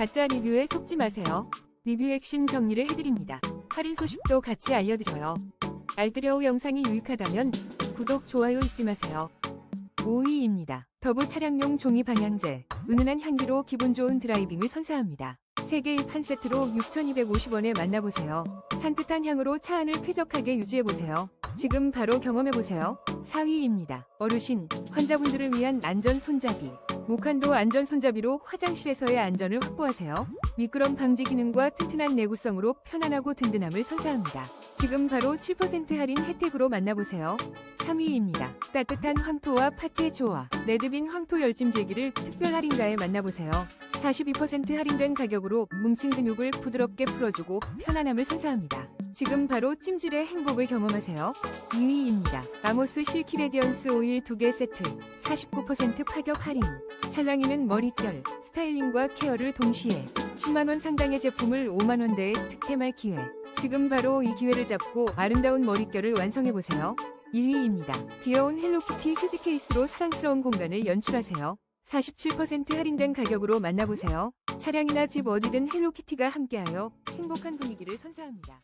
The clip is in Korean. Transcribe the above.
가짜 리뷰에 속지 마세요. 리뷰 핵심 정리를 해드립니다. 할인 소식도 같이 알려드려요. 알뜰여우 영상이 유익하다면 구독, 좋아요 잊지 마세요. 5위입니다. 더부 차량용 종이 방향제, 은은한 향기로 기분 좋은 드라이빙을 선사합니다. 3개 입한 세트로 6,250원에 만나보세요. 산뜻한 향으로 차 안을 쾌적하게 유지해보세요. 지금 바로 경험해보세요. 4위입니다. 어르신, 환자분들을 위한 안전 손잡이. 목한도 안전 손잡이로 화장실에서의 안전을 확보하세요. 미끄럼 방지 기능과 튼튼한 내구성으로 편안하고 든든함을 선사합니다. 지금 바로 7% 할인 혜택으로 만나보세요. 3위입니다. 따뜻한 황토와 팥의 조화. 레드빈 황토 열찜 제기를 특별 할인가에 만나보세요. 42% 할인된 가격으로 뭉친 근육을 부드럽게 풀어주고 편안함을 선사합니다. 지금 바로 찜질의 행복을 경험하세요. 2위입니다. 아모스 실키 레디언스 오일 2개 세트 49% 파격 할인. 찰랑이는 머릿결, 스타일링과 케어를 동시에 10만원 상당의 제품을 5만원대에 득템할 기회. 지금 바로 이 기회를 잡고 아름다운 머릿결을 완성해보세요. 1위입니다. 귀여운 헬로키티 휴지 케이스로 사랑스러운 공간을 연출하세요. 47% 할인된 가격으로 만나보세요. 차량이나 집 어디든 헬로키티가 함께하여 행복한 분위기를 선사합니다.